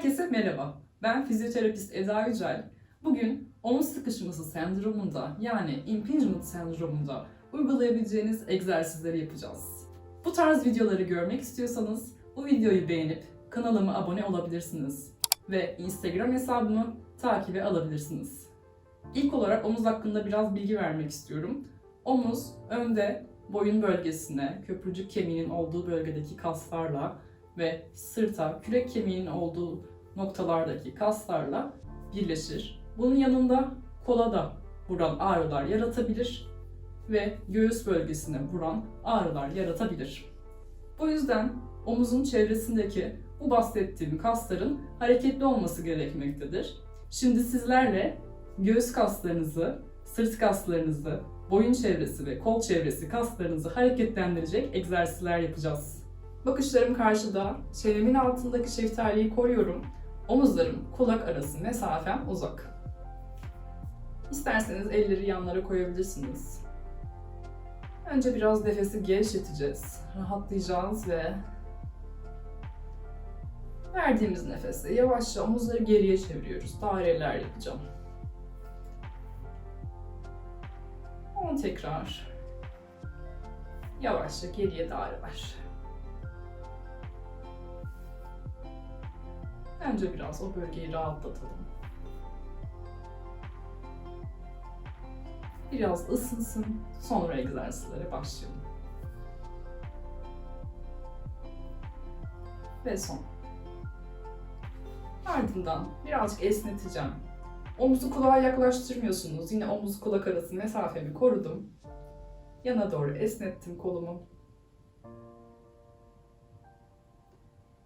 Herkese merhaba. Ben fizyoterapist Eda Yücel. Bugün omuz sıkışması sendromunda yani impingement sendromunda uygulayabileceğiniz egzersizleri yapacağız. Bu tarz videoları görmek istiyorsanız bu videoyu beğenip kanalıma abone olabilirsiniz ve Instagram hesabımı takibe alabilirsiniz. İlk olarak omuz hakkında biraz bilgi vermek istiyorum. Omuz önde boyun bölgesine, köprücük kemiğinin olduğu bölgedeki kaslarla ve sırta, kürek kemiğinin olduğu noktalardaki kaslarla birleşir. Bunun yanında kola da vuran ağrılar yaratabilir ve göğüs bölgesine vuran ağrılar yaratabilir. Bu yüzden omuzun çevresindeki bu bahsettiğim kasların hareketli olması gerekmektedir. Şimdi sizlerle göğüs kaslarınızı, sırt kaslarınızı, boyun çevresi ve kol çevresi kaslarınızı hareketlendirecek egzersizler yapacağız. Bakışlarım karşıda, çenemin altındaki şeftaliyi koruyorum. Omuzlarım kulak arası mesafem uzak. İsterseniz elleri yanlara koyabilirsiniz. Önce biraz nefesi gevşeteceğiz. Rahatlayacağız ve verdiğimiz nefese yavaşça omuzları geriye çeviriyoruz. Daireler yapacağım. 10 tekrar. Yavaşça geriye daireler. Önce biraz o bölgeyi rahatlatalım. Biraz ısınsın, sonra egzersizlere başlayalım. Ve son. Ardından birazcık esneteceğim. Omuzu kulağa yaklaştırmıyorsunuz. Yine omuz kulak arası mesafemi korudum. Yana doğru esnettim kolumu.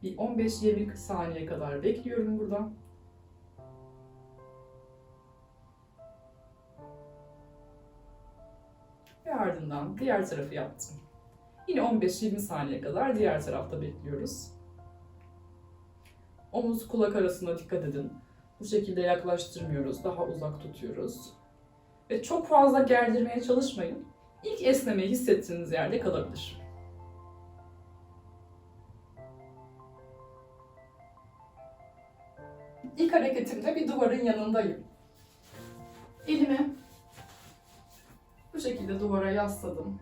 Bir 15-20 saniye kadar bekliyorum burada. Ve ardından diğer tarafı yaptım. Yine 15-20 saniye kadar diğer tarafta bekliyoruz. Omuz kulak arasına dikkat edin. Bu şekilde yaklaştırmıyoruz, daha uzak tutuyoruz. Ve çok fazla gerdirmeye çalışmayın. İlk esnemeyi hissettiğiniz yerde kalabilir. İlk hareketimde bir duvarın yanındayım. Elimi bu şekilde duvara yasladım.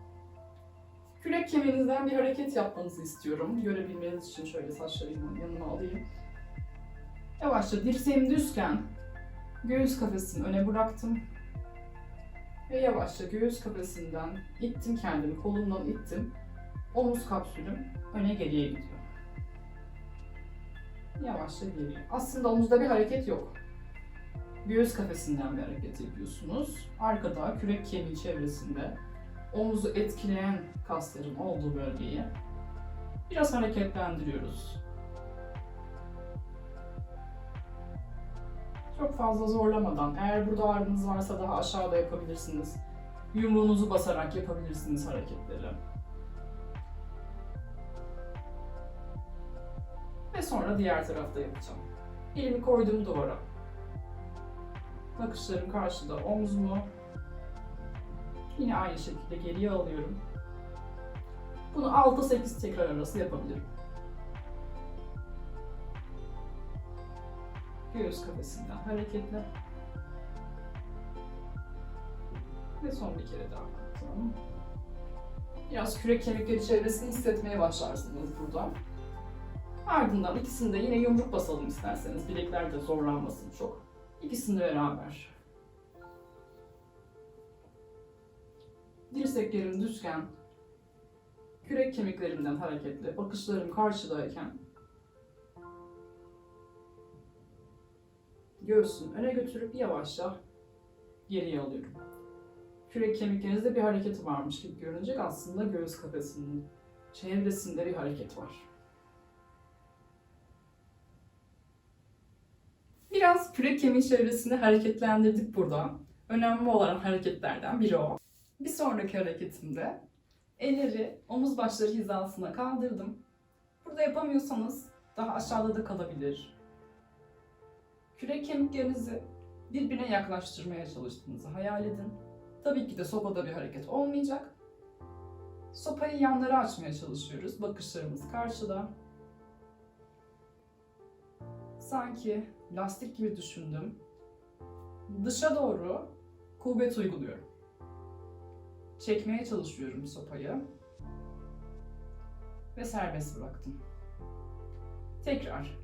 Kürek kemiğinizden bir hareket yapmanızı istiyorum. Görebilmeniz için şöyle saçlarımı yanıma alayım. Yavaşça dirseğim düzken göğüs kafesini öne bıraktım. Ve yavaşça göğüs kafesinden ittim kendimi, kolumdan ittim. Omuz kapsülüm öne geriye gidiyor. Yavaşça geriye. Aslında omuzda bir hareket yok. Göğüs kafesinden bir hareket yapıyorsunuz. Arkada kürek kemiği çevresinde omuzu etkileyen kasların olduğu bölgeyi biraz hareketlendiriyoruz. Çok fazla zorlamadan, eğer burada ağrınız varsa daha aşağıda yapabilirsiniz. Yumruğunuzu basarak yapabilirsiniz hareketleri. Sonra diğer tarafta yapacağım. Elimi koydum duvara. Bakışlarım karşıda, omzumu yine aynı şekilde geriye alıyorum. Bunu 6-8 tekrar arası yapabilirim. Göğüs kafesinden hareketle. Ve son bir kere daha yaptım. Biraz kürek kemikleri çevresini hissetmeye başlarsınız burada. Ardından ikisini de yine yumruk basalım isterseniz. Bilekler de zorlanmasın çok. İkisini de beraber. Dirseklerim düzken, kürek kemiklerimden hareketle, bakışlarım karşıdayken göğsünü öne götürüp yavaşça geriye alıyorum. Kürek kemiklerinizde bir hareketi varmış gibi görünecek. Aslında göğüs kafesinin çevresinde bir hareket var. Kürek kemiği çevresini hareketlendirdik burada. Önemli olan hareketlerden biri o. Bir sonraki hareketimde elleri omuz başları hizasına kaldırdım. Burada yapamıyorsanız daha aşağıda da kalabilir. Kürek kemiklerinizi birbirine yaklaştırmaya çalıştığınızı hayal edin. Tabii ki de sopada bir hareket olmayacak. Sopayı yanlara açmaya çalışıyoruz. Bakışlarımız karşıda. Sanki lastik gibi düşündüm. Dışa doğru kuvvet uyguluyorum. Çekmeye çalışıyorum sopayı. Ve serbest bıraktım. Tekrar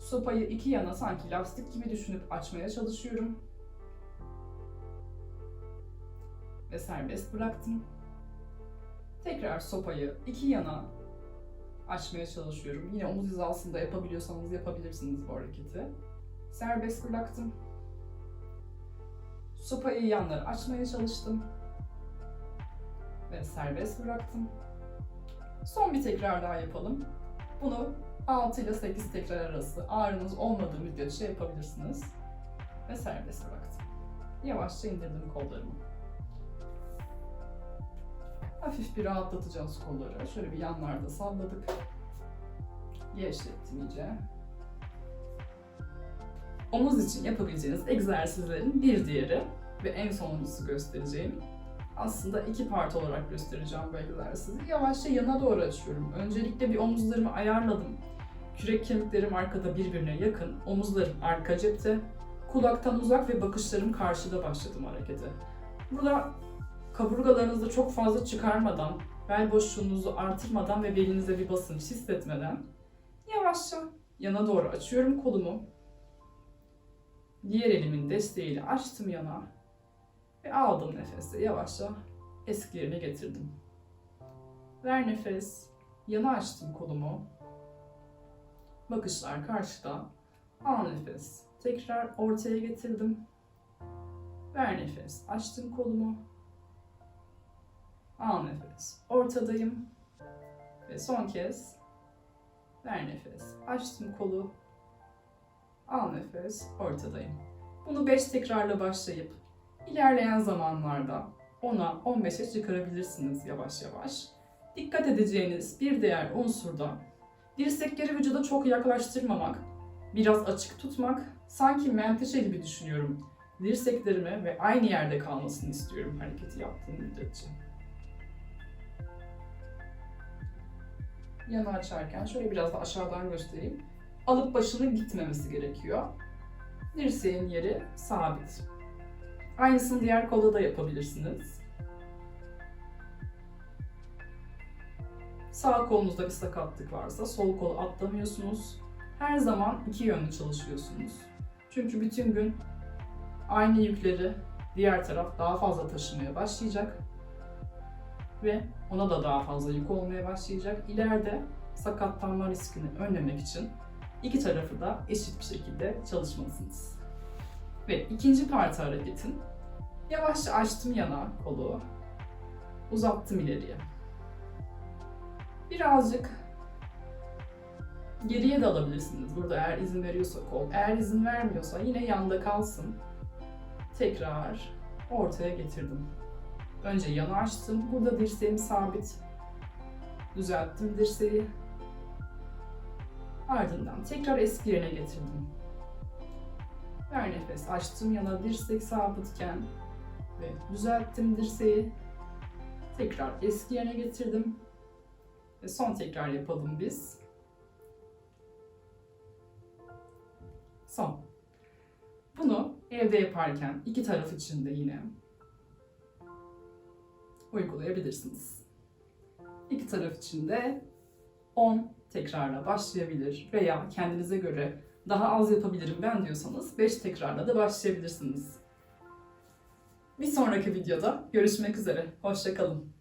sopayı iki yana sanki lastik gibi düşünüp açmaya çalışıyorum. Ve serbest bıraktım. Tekrar sopayı iki yana açmaya çalışıyorum. Yine omuz hizasında yapabiliyorsanız yapabilirsiniz bu hareketi. Serbest bıraktım. Sopayı yanlara açmaya çalıştım. Ve serbest bıraktım. Son bir tekrar daha yapalım. Bunu 6 ile 8 tekrar arası ağrınız olmadığı müddetçe yapabilirsiniz. Ve serbest bıraktım. Yavaşça indirdim kollarımı. Hafif bir rahatlatacağız kolları. Şöyle bir yanlarda salladık. Gevşettim iyice. Omuz için yapabileceğiniz egzersizlerin bir diğeri ve en sonuncusu göstereceğim. Aslında iki part olarak göstereceğim bu egzersizi. Yavaşça yana doğru açıyorum. Öncelikle bir omuzlarımı ayarladım. Kürek kemiklerim arkada birbirine yakın. Omuzlarım arka cepte. Kulaktan uzak ve bakışlarım karşıda başladım harekete. Burada kaburgalarınızı çok fazla çıkarmadan, bel boşluğunuzu artırmadan ve belinize bir basınç hissetmeden yavaşça yana doğru açıyorum kolumu. Diğer elimin desteğiyle açtım yana ve aldım nefesi. Yavaşça eski yerine getirdim. Ver nefes. Yana açtım kolumu. Bakışlar karşıda. Al nefes. Tekrar ortaya getirdim. Ver nefes. Açtım kolumu. Al nefes. Ortadayım. Ve son kez ver nefes. Açtım kolu. Al nefes. Ortadayım. Bunu 5 tekrarla başlayıp ilerleyen zamanlarda 10'a 15'e çıkarabilirsiniz yavaş yavaş. Dikkat edeceğiniz bir diğer unsur da dirsekleri vücuda çok yaklaştırmamak, biraz açık tutmak, sanki menteşe gibi düşünüyorum. Dirseklerimi ve aynı yerde kalmasını istiyorum hareketi yaptığım müddetçe. Yana açarken şöyle biraz da aşağıdan göstereyim. Alıp başının gitmemesi gerekiyor. Dirseğin yeri sabit. Aynısını diğer kolda da yapabilirsiniz. Sağ kolunuzda bir sakatlık varsa sol kolu atlamıyorsunuz. Her zaman iki yönlü çalışıyorsunuz. Çünkü bütün gün aynı yükleri diğer taraf daha fazla taşımaya başlayacak ve ona da daha fazla yük olmaya başlayacak. İleride sakatlanma riskini önlemek için iki tarafı da eşit bir şekilde çalışmalısınız. Ve ikinci parti hareketin yavaşça açtım yana kolu, uzattım ileriye. Birazcık geriye de alabilirsiniz burada eğer izin veriyorsa kol. Eğer izin vermiyorsa yine yanda kalsın. Tekrar ortaya getirdim. Önce yana açtım. Burada dirseğim sabit. Düzelttim dirseği. Ardından tekrar eski yerine getirdim. Ver nefes. Açtım yana dirsek sabitken ve düzelttim dirseği. Tekrar eski yerine getirdim. Ve son tekrar yapalım biz. Son. Bunu evde yaparken iki taraf için de yine uygulayabilirsiniz. İki taraf için de 10 tekrarla başlayabilir veya kendinize göre daha az yapabilirim ben diyorsanız 5 tekrarla da başlayabilirsiniz. Bir sonraki videoda görüşmek üzere. Hoşçakalın.